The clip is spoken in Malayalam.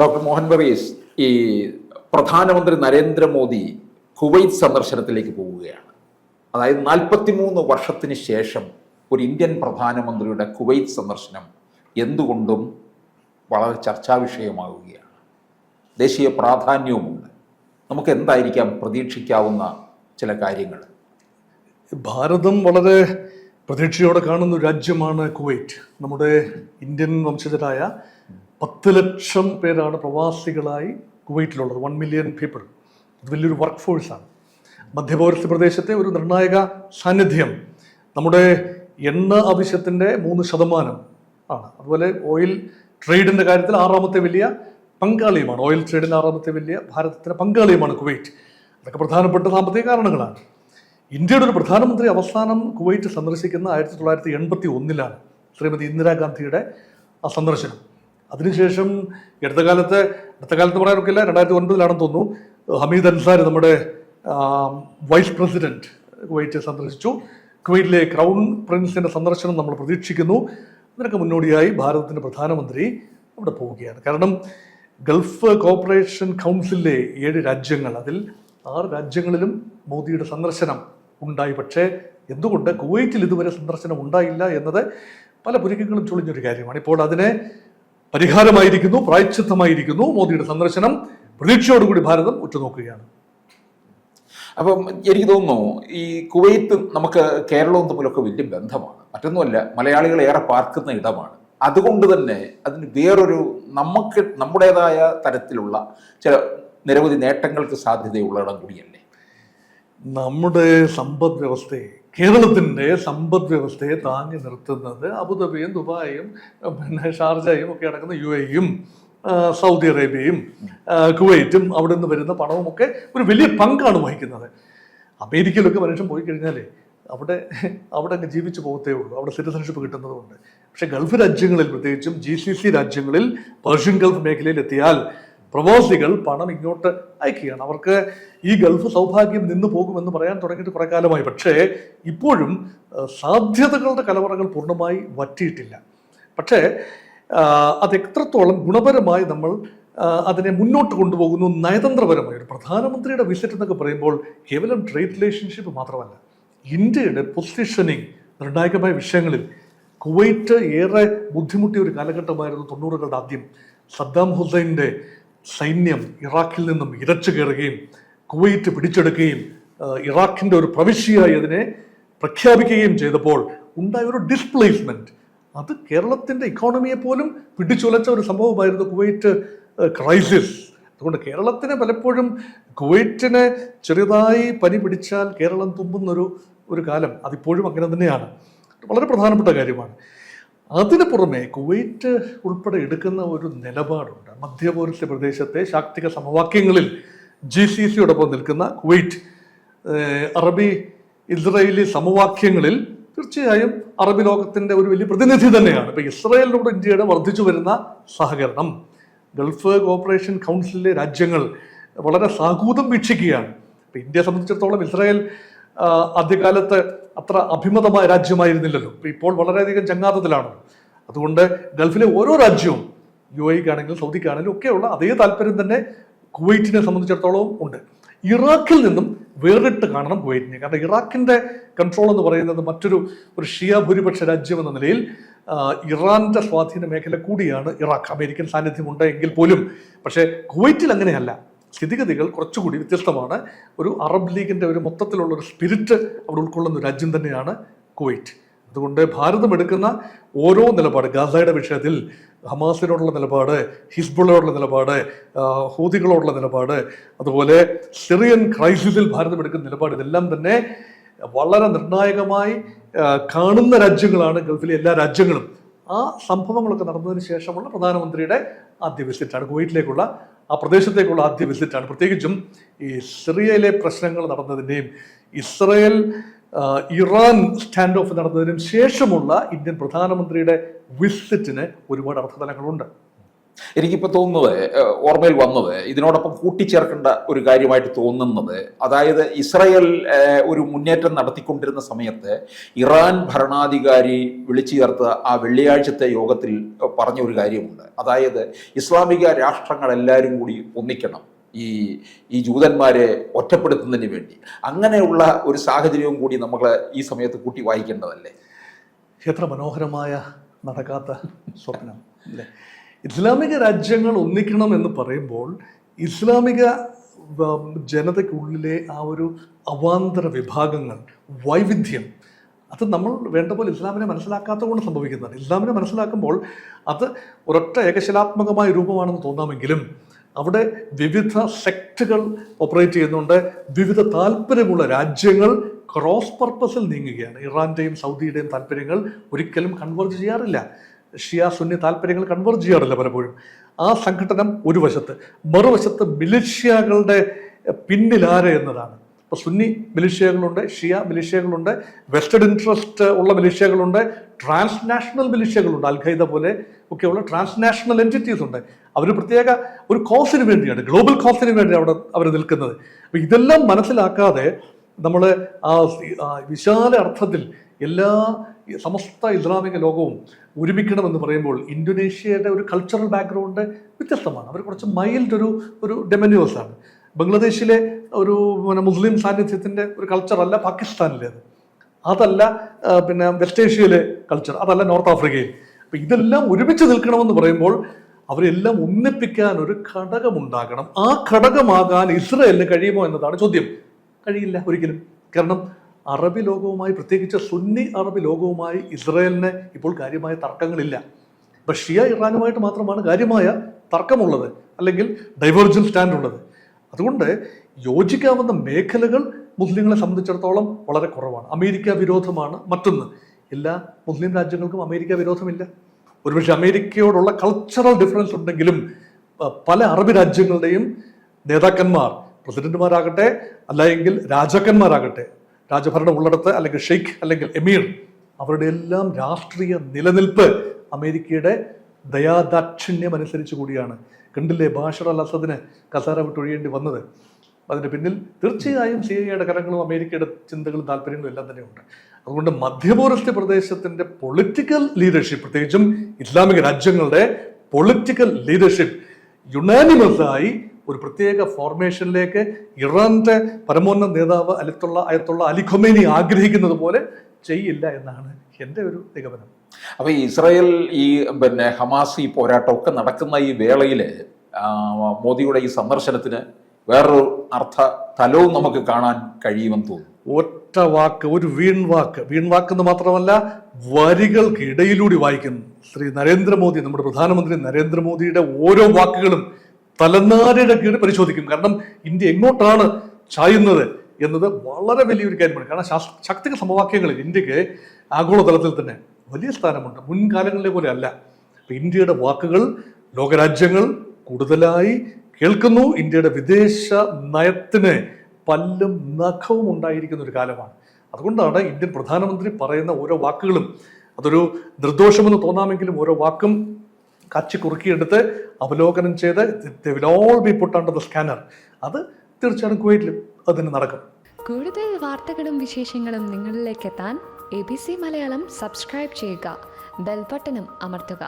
ഡോക്ടർ മോഹൻ ബറീസ് ഈ പ്രധാനമന്ത്രി നരേന്ദ്രമോദി കുവൈത്ത് സന്ദർശനത്തിലേക്ക് പോവുകയാണ്. അതായത് നാൽപ്പത്തിമൂന്ന് വർഷത്തിന് ശേഷം ഒരു ഇന്ത്യൻ പ്രധാനമന്ത്രിയുടെ കുവൈത്ത് സന്ദർശനം എന്തുകൊണ്ടും വളരെ ചർച്ചാ വിഷയമാവുകയാണ് ദേശീയ പ്രാധാന്യവുമുണ്ട്. നമുക്ക് എന്തായിരിക്കാം പ്രതീക്ഷിക്കാവുന്ന ചില കാര്യങ്ങൾ? ഭാരതം വളരെ പ്രതീക്ഷയോടെ കാണുന്ന രാജ്യമാണ് കുവൈറ്റ്. നമ്മുടെ ഇന്ത്യൻ വംശജരായ പത്ത് ലക്ഷം പേരാണ് പ്രവാസികളായി കുവൈറ്റിലുള്ളത്. വൺ മില്യൺ പീപ്പിൾ ഇത് വലിയൊരു വർക്ക് ഫോഴ്സാണ് മധ്യപൗരസ്ത്യ പ്രദേശത്തെ ഒരു നിർണായക സാന്നിധ്യം. നമ്മുടെ എണ്ണ ആവശ്യത്തിന്റെ മൂന്ന് ശതമാനം ആണ്. അതുപോലെ ഓയിൽ ട്രേഡിന്റെ കാര്യത്തിൽ ആറാമത്തെ വലിയ പങ്കാളിയുമാണ്. ഓയിൽ ട്രേഡിന്റെ ആറാമത്തെ വലിയ ഭാരതത്തിന്റെ പങ്കാളിയുമാണ് കുവൈറ്റ്. അതൊക്കെ പ്രധാനപ്പെട്ട സാമ്പത്തിക കാരണങ്ങളാണ്. ഇന്ത്യയുടെ ഒരു പ്രധാനമന്ത്രി അവസാനം കുവൈറ്റ് സന്ദർശിക്കുന്ന ആയിരത്തി തൊള്ളായിരത്തി എൺപത്തി ഒന്നിലാണ് ശ്രീമതി ഇന്ദിരാഗാന്ധിയുടെ ആ സന്ദർശനം. അതിനുശേഷം അടുത്ത കാലത്ത് അടുത്ത കാലത്ത് പറയാനൊക്കില്ല രണ്ടായിരത്തി ഒൻപതിലാണെന്ന് തോന്നുന്നു. ഹമീദ് അൻസാരി നമ്മുടെ വൈസ് പ്രസിഡന്റ് കുവൈറ്റ് സന്ദർശിച്ചു. കുവൈറ്റിലെ ക്രൗൺ പ്രിൻസിന്റെ സന്ദർശനം നമ്മൾ പ്രതീക്ഷിക്കുന്നു. അതിനൊക്കെ മുന്നോടിയായി ഭാരതത്തിന്റെ പ്രധാനമന്ത്രി അവിടെ പോവുകയാണ്. കാരണം ഗൾഫ് കോർപ്പറേഷൻ കൗൺസിലിലെ ഏഴ് രാജ്യങ്ങൾ അതിൽ ആറ് രാജ്യങ്ങളിലും മോദിയുടെ സന്ദർശനം ഉണ്ടായി. പക്ഷേ എന്തുകൊണ്ട് കുവൈറ്റിൽ ഇതുവരെ സന്ദർശനം ഉണ്ടായില്ല എന്നത് പല പുരുക്കങ്ങളും ചൊളിഞ്ഞൊരു കാര്യമാണ്. ഇപ്പോൾ അതിനെ പരിഹാരമായിരിക്കുന്നു പ്രായച്ചിത്തമായിരിക്കുന്നു മോദിയുടെ സന്ദർശനം പ്രതീക്ഷയോടുകൂടി ഭാരതം ഉറ്റുനോക്കുകയാണ്. അപ്പം എനിക്ക് തോന്നുന്നു ഈ കുവൈത്ത് നമുക്ക് കേരളവും തമ്മിലൊക്കെ വലിയ ബന്ധമാണ്. മറ്റൊന്നുമല്ല മലയാളികൾ ഏറെ പാർക്കുന്ന ഇടമാണ്. അതുകൊണ്ട് തന്നെ അതിന് വേറൊരു നമുക്ക് നമ്മുടേതായ തരത്തിലുള്ള ചില നിരവധി നേട്ടങ്ങൾക്ക് സാധ്യതയുള്ള ഇടം കൂടിയല്ലേ? നമ്മുടെ സമ്പദ് വ്യവസ്ഥയെ കേരളത്തിന്റെ സമ്പദ് വ്യവസ്ഥയെ താങ്ങി നിർത്തുന്നത് അബുദാബിയും ദുബായും പിന്നെ ഷാർജയും ഒക്കെ അടക്കുന്ന യു എയും സൗദി അറേബ്യയും കുവൈറ്റും അവിടെ നിന്ന് വരുന്ന പണവും ഒക്കെ ഒരു വലിയ പങ്കാണ് വഹിക്കുന്നത്. അമേരിക്കയിലൊക്കെ മനുഷ്യൻ പോയി കഴിഞ്ഞാലേ അവിടെ അവിടെ അങ്ങ് ജീവിച്ചു പോകത്തേ ഉള്ളൂ. അവിടെ സിറ്റിസൺഷിപ്പ് കിട്ടുന്നതുകൊണ്ട്. പക്ഷേ ഗൾഫ് രാജ്യങ്ങളിൽ പ്രത്യേകിച്ചും ജി സി സി രാജ്യങ്ങളിൽ പേർഷ്യൻ ഗൾഫ് മേഖലയിൽ എത്തിയാൽ പ്രവാസികൾ പണം ഇങ്ങോട്ട് അയക്കുകയാണ്. അവർക്ക് ഈ ഗൾഫ് സൗഭാഗ്യം നിന്നു പോകുമെന്ന് പറയാൻ തുടങ്ങിയിട്ട് കുറെ കാലമായി. പക്ഷേ ഇപ്പോഴും സാധ്യതകളുടെ കലവറകൾ പൂർണമായി വറ്റിയിട്ടില്ല. പക്ഷേ അത് എത്രത്തോളം ഗുണപരമായി നമ്മൾ അതിനെ മുന്നോട്ട് കൊണ്ടുപോകുന്നു നയതന്ത്രപരമായി. ഒരു പ്രധാനമന്ത്രിയുടെ വിസിറ്റ് എന്നൊക്കെ പറയുമ്പോൾ കേവലം ട്രേഡ് റിലേഷൻഷിപ്പ് മാത്രമല്ല ഇന്ത്യയുടെ പൊസിഷനിങ് നിർണായകമായ വിഷയങ്ങളിൽ കുവൈറ്റ് ഏറെ ബുദ്ധിമുട്ടിയ ഒരു കാലഘട്ടമായിരുന്നു തൊണ്ണൂറുകളുടെ ആദ്യം. സദ്ദാം ഹുസൈന്റെ സൈന്യം ഇറാഖിൽ നിന്നും ഇരച്ചു കയറുകയും കുവൈറ്റ് പിടിച്ചെടുക്കുകയും ഇറാഖിന്റെ ഒരു പ്രവിശ്യയായി അതിനെ പ്രഖ്യാപിക്കുകയും ചെയ്തപ്പോൾ ഉണ്ടായ ഒരു ഡിസ്പ്ലേസ്മെന്റ് അത് കേരളത്തിന്റെ ഇക്കോണമിയെ പോലും പിടിച്ചുലച്ച ഒരു സംഭവമായിരുന്നു കുവൈറ്റ് ക്രൈസിസ് അതുകൊണ്ട് കേരളത്തിന് പലപ്പോഴും കുവൈറ്റിനെ ചെറുതായി പനി പിടിച്ചാൽ കേരളം തുമ്പുന്നൊരു ഒരു കാലം അതിപ്പോഴും അങ്ങനെ തന്നെയാണ്. വളരെ പ്രധാനപ്പെട്ട കാര്യമാണ്. അതിന് പുറമെ കുവൈറ്റ് ഉൾപ്പെടെ എടുക്കുന്ന ഒരു നിലപാടുണ്ട്. മധ്യപൗരസ്യ പ്രദേശത്തെ ശാക്തിക സമവാക്യങ്ങളിൽ ജി സി സിയോടൊപ്പം നിൽക്കുന്ന കുവൈറ്റ് അറബി ഇസ്രായേലി സമവാക്യങ്ങളിൽ തീർച്ചയായും അറബി ലോകത്തിന്റെ ഒരു വലിയ പ്രതിനിധി തന്നെയാണ്. ഇപ്പൊ ഇസ്രായേലിനോട് ഇന്ത്യയുടെ വർദ്ധിച്ചു വരുന്ന സഹകരണം ഗൾഫ് കോർപ്പറേഷൻ കൗൺസിലിലെ രാജ്യങ്ങൾ വളരെ സാഹൂതം വീക്ഷിക്കുകയാണ്. ഇപ്പൊ ഇന്ത്യയെ സംബന്ധിച്ചിടത്തോളം ഇസ്രായേൽ ആദ്യകാലത്ത് അത്ര അഭിമതമായ രാജ്യമായിരുന്നില്ലല്ലോ. ഇപ്പൊ ഇപ്പോൾ വളരെയധികം ചങ്ങാതത്തിലാണ് അതുകൊണ്ട് ഗൾഫിലെ ഓരോ രാജ്യവും യു എക്കാണെങ്കിലും സൗദിക്കാണെങ്കിലും ഒക്കെയുള്ള അതേ താല്പര്യം തന്നെ കുവൈറ്റിനെ സംബന്ധിച്ചിടത്തോളം ഉണ്ട്. ഇറാഖിൽ നിന്നും വേറിട്ട് കാണണം കുവൈറ്റിനെ. കാരണം ഇറാഖിന്റെ കൺട്രോൾ എന്ന് പറയുന്നത് മറ്റൊരു ഒരു ഷിയ ഭൂരിപക്ഷ രാജ്യം എന്ന നിലയിൽ ഇറാന്റെ സ്വാധീന മേഖല കൂടിയാണ് ഇറാഖ്. അമേരിക്കൻ സാന്നിധ്യമുണ്ട് എങ്കിൽ പോലും. പക്ഷേ കുവൈറ്റിൽ അങ്ങനെയല്ല. സ്ഥിതിഗതികൾ കുറച്ചുകൂടി വ്യത്യസ്തമാണ്. ഒരു അറബ് ലീഗിന്റെ ഒരു മൊത്തത്തിലുള്ള ഒരു സ്പിരിറ്റ് അവിടെ ഉൾക്കൊള്ളുന്ന ഒരു രാജ്യം തന്നെയാണ് കുവൈറ്റ്. അതുകൊണ്ട് ഭാരതം എടുക്കുന്ന ഓരോ നിലപാട് ഗാസയുടെ വിഷയത്തിൽ ഹമാസിനോടുള്ള നിലപാട് ഹിസ്ബുള്ളയോടുള്ള നിലപാട് ഹൂതികളോടുള്ള നിലപാട് അതുപോലെ സിറിയൻ ക്രൈസിസിൽ ഭാരതം എടുക്കുന്ന നിലപാട് ഇതെല്ലാം തന്നെ വളരെ നിർണായകമായി കാണുന്ന രാജ്യങ്ങളാണ് ഗൾഫിലെ എല്ലാ രാജ്യങ്ങളും. ആ സംഭവങ്ങളൊക്കെ നടന്നതിന് ശേഷമുള്ള പ്രധാനമന്ത്രിയുടെ ആദ്യ വിസിറ്റാണ് കുവൈറ്റിലേക്കുള്ള ആ പ്രദേശത്തേക്കുള്ള ആദ്യ വിസിറ്റാണ്. പ്രത്യേകിച്ചും ഈ സിറിയയിലെ പ്രശ്നങ്ങൾ നടന്നതിന്റെയും ഇസ്രയേൽ ഇറാൻ സ്റ്റാൻഡ് ഓഫ് നടന്നതിനും ശേഷമുള്ള ഇന്ത്യൻ പ്രധാനമന്ത്രിയുടെ വിസിറ്റിന് ഒരുപാട് അർത്ഥതലങ്ങളുണ്ട് എനിക്കിപ്പോൾ തോന്നുന്നത് ഓർമ്മയിൽ വന്നത് ഇതിനോടൊപ്പം കൂട്ടിച്ചേർക്കേണ്ട ഒരു കാര്യമായിട്ട് തോന്നുന്നത് അതായത് ഇസ്രയേൽ ഒരു മുന്നേറ്റം നടത്തിക്കൊണ്ടിരുന്ന സമയത്ത് ഇറാൻ ഭരണാധികാരി വിളിച്ചു ചേർത്ത ആ വെള്ളിയാഴ്ചത്തെ യോഗത്തിൽ പറഞ്ഞ ഒരു കാര്യമുണ്ട്. അതായത് ഇസ്ലാമിക രാഷ്ട്രങ്ങൾ എല്ലാവരും കൂടി ഒന്നിക്കണം ഈ ഈ ജൂതന്മാരെ ഒറ്റപ്പെടുത്തുന്നതിന് വേണ്ടി. അങ്ങനെയുള്ള ഒരു സാഹചര്യവും കൂടി നമ്മൾ ഈ സമയത്ത് കൂട്ടി വായിക്കേണ്ടതല്ലേ? എത്ര മനോഹരമായ നടക്കാത്ത സ്വപ്നം അല്ലേ? ഇസ്ലാമിക രാജ്യങ്ങൾ ഒന്നിക്കണം എന്ന് പറയുമ്പോൾ ഇസ്ലാമിക ജനതയ്ക്കുള്ളിലെ ആ ഒരു അവാന്തര വിഭാഗങ്ങൾ വൈവിധ്യം അത് നമ്മൾ വേണ്ട പോലെ ഇസ്ലാമിനെ മനസ്സിലാക്കാത്തത് കൊണ്ട് സംഭവിക്കുന്നതാണ്. ഇസ്ലാമിനെ മനസ്സിലാക്കുമ്പോൾ അത് ഒരൊറ്റ ഏകശിലാത്മകമായ രൂപമാണെന്ന് തോന്നാമെങ്കിലും അവിടെ വിവിധ സെക്റ്റുകൾ ഓപ്പറേറ്റ് ചെയ്യുന്നുണ്ട്. വിവിധ താല്പര്യമുള്ള രാജ്യങ്ങൾ ക്രോസ് പർപ്പസിൽ നീങ്ങുകയാണ്. ഇറാന്റെയും സൗദിയുടെയും താല്പര്യങ്ങൾ ഒരിക്കലും കൺവേർജ് ചെയ്യാറില്ല. ഷിയ സുന്നി താല്പര്യങ്ങൾ കൺവേർജ് ചെയ്യാറില്ല പലപ്പോഴും. ആ സംഘടനം ഒരു വശത്ത് മറുവശത്ത് മിലിഷ്യകളുടെ പിന്നിലാര എന്നതാണ്. ഇപ്പോൾ സുന്നി മിലിഷ്യകളുണ്ട് ഷിയ മിലിഷ്യകളുണ്ട് വെസ്റ്റഡ് ഇൻട്രസ്റ്റ് ഉള്ള മിലിഷ്യകളുണ്ട് ട്രാൻസ്നാഷണൽ മിലിഷ്യകളുണ്ട് അൽഖൈദ പോലെ ഒക്കെയുള്ള ട്രാൻസ്നാഷണൽ എന്റിറ്റീസ് ഉണ്ട്. അവർ പ്രത്യേക ഒരു കോസിന് വേണ്ടിയാണ് ഗ്ലോബൽ കോസിന് വേണ്ടി അവിടെ അവർ നിൽക്കുന്നത്. അപ്പോൾ ഇതെല്ലാം മനസ്സിലാക്കാതെ നമ്മൾ ആ വിശാല അർത്ഥത്തിൽ എല്ലാ സമസ്ത ഇസ്ലാമിക ലോകവും ഒരുമിക്കണമെന്ന് പറയുമ്പോൾ ഇന്തോനേഷ്യയുടെ ഒരു കൾച്ചറൽ ബാക്ക്ഗ്രൗണ്ട് വ്യത്യസ്തമാണ്. അവർ കുറച്ച് മൈൽഡ് ഒരു ഒരു ഡെമന്യൂസ് ആണ്. ബംഗ്ലാദേശിലെ ഒരു പിന്നെ മുസ്ലിം സാന്നിധ്യത്തിന്റെ ഒരു കൾച്ചറല്ല പാകിസ്ഥാനിലേത്. അതല്ല പിന്നെ വെസ്റ്റ് ഏഷ്യയിലെ കൾച്ചർ അതല്ല നോർത്ത് ആഫ്രിക്കയിൽ. അപ്പം ഇതെല്ലാം ഒരുമിച്ച് നിൽക്കണമെന്ന് പറയുമ്പോൾ അവരെല്ലാം ഒന്നിപ്പിക്കാൻ ഒരു ഘടകമുണ്ടാകണം. ആ ഘടകമാകാൻ ഇസ്രയേലിന് കഴിയുമോ എന്നതാണ് ചോദ്യം. കഴിയില്ല ഒരിക്കലും. കാരണം അറബി ലോകവുമായി പ്രത്യേകിച്ച് സുന്നി അറബി ലോകവുമായി ഇസ്രയേലിന് ഇപ്പോൾ കാര്യമായ തർക്കങ്ങളില്ല. ഇപ്പം ഷിയ ഇറാനുമായിട്ട് മാത്രമാണ് കാര്യമായ തർക്കമുള്ളത് അല്ലെങ്കിൽ ഡൈവേർജൻ സ്റ്റാൻഡ് ഉള്ളത്. അതുകൊണ്ട് യോജിക്കാവുന്ന മേഖലകൾ മുസ്ലിങ്ങളെ സംബന്ധിച്ചിടത്തോളം വളരെ കുറവാണ്. അമേരിക്ക വിരോധമാണ് മറ്റൊന്ന്. എല്ലാ മുസ്ലിം രാജ്യങ്ങൾക്കും അമേരിക്ക വിരോധമില്ല. ഒരുപക്ഷെ അമേരിക്കയോടുള്ള കൾച്ചറൽ ഡിഫറൻസ് ഉണ്ടെങ്കിലും പല അറബ് രാജ്യങ്ങളുടെയും നേതാക്കന്മാർ പ്രസിഡന്റുമാരാകട്ടെ അല്ലെങ്കിൽ രാജാക്കന്മാരാകട്ടെ രാജഭരണം ഉള്ളിടത്ത് അല്ലെങ്കിൽ ഷെയ്ഖ് അല്ലെങ്കിൽ എമീർ അവരുടെ എല്ലാം രാഷ്ട്രീയ നിലനിൽപ്പ് അമേരിക്കയുടെ ദയാദാക്ഷിണ്യം അനുസരിച്ച് കൂടിയാണ്. കണ്ടില്ലേ ബാഷർ അൽ അസദിന് കസാര വിട്ടൊഴിയേണ്ടി വന്നത്? അതിന് പിന്നിൽ തീർച്ചയായും സി ഐയുടെ കരങ്ങളും അമേരിക്കയുടെ ചിന്തകളും താല്പര്യങ്ങളും എല്ലാം തന്നെയുണ്ട്. അതുകൊണ്ട് മധ്യപൗരസ്ത്യ പ്രദേശത്തിന്റെ പൊളിറ്റിക്കൽ ലീഡർഷിപ്പ് പ്രത്യേകിച്ചും ഇസ്ലാമിക രാജ്യങ്ങളുടെ പൊളിറ്റിക്കൽ ലീഡർഷിപ്പ് യുണാനിമസ് ആയി ഒരു പ്രത്യേക ഫോർമേഷനിലേക്ക് ഇറാന്റെ പരമോന്നത നേതാവ് അലിത്തുള്ള അയത്തുള്ള അലി ഖൊമേനി ആഗ്രഹിക്കുന്നത് പോലെ ചെയ്യില്ല എന്നാണ് എന്റെ ഒരു നിഗമനം. അപ്പൊ ഈ ഇസ്രായേൽ ഈ പിന്നെ ഹമാസ് ഈ പോരാട്ടമൊക്കെ നടക്കുന്ന ഈ വേളയിൽ മോദിയുടെ ഈ സന്ദർശനത്തിന് വേറൊരു അർത്ഥ തലവും നമുക്ക് കാണാൻ കഴിയുമെന്ന് തോന്നുന്നു. ഒറ്റ വാക്ക് ഒരു വീൺ വാക്ക്. വീൺ വാക്ക് എന്ന് മാത്രമല്ല വരികൾക്ക് ഇടയിലൂടെ വായിക്കുന്നു. ശ്രീ നരേന്ദ്രമോദി നമ്മുടെ പ്രധാനമന്ത്രി നരേന്ദ്രമോദിയുടെ ഓരോ വാക്കുകളും തലനാരിയുടെ കീഴിൽ പരിശോധിക്കും. കാരണം ഇന്ത്യ എങ്ങോട്ടാണ് ചായുന്നത് എന്നത് വളരെ വലിയൊരു കാര്യമാണ്. കാരണം ശാക്തിക സമവാക്യങ്ങളിൽ ഇന്ത്യയ്ക്ക് ആഗോളതലത്തിൽ തന്നെ വലിയ സ്ഥാനമുണ്ട്. മുൻകാലങ്ങളിലെ പോലെ അല്ല. ഇന്ത്യയുടെ വാക്കുകൾ ലോകരാജ്യങ്ങൾ കൂടുതലായി കേൾക്കുന്നു. ഇന്ത്യയുടെ വിദേശ നയത്തിന് പല്ലും നഖവും ഉണ്ടായിരിക്കുന്ന ഒരു കാലമാണ്. അതുകൊണ്ടാണ് ഇന്ത്യൻ പ്രധാനമന്ത്രി പറയുന്ന ഓരോ വാക്കുകളും അതൊരു നിർദോഷമെന്ന് തോന്നാമെങ്കിലും ഓരോ വാക്കും കച്ചി കുറുക്കിയെടുത്ത് അവലോകനം ചെയ്ത് will all be put under the scanner അത് തീർച്ചയായിട്ടും കുവൈറ്റിലും അതിന് നടക്കും. കൂടുതൽ വാർത്തകളും വിശേഷങ്ങളും നിങ്ങളിലേക്ക് എത്താൻ A B C Malayalam subscribe ചെയ്യുക. ബെൽബട്ടനും അമർത്തുക.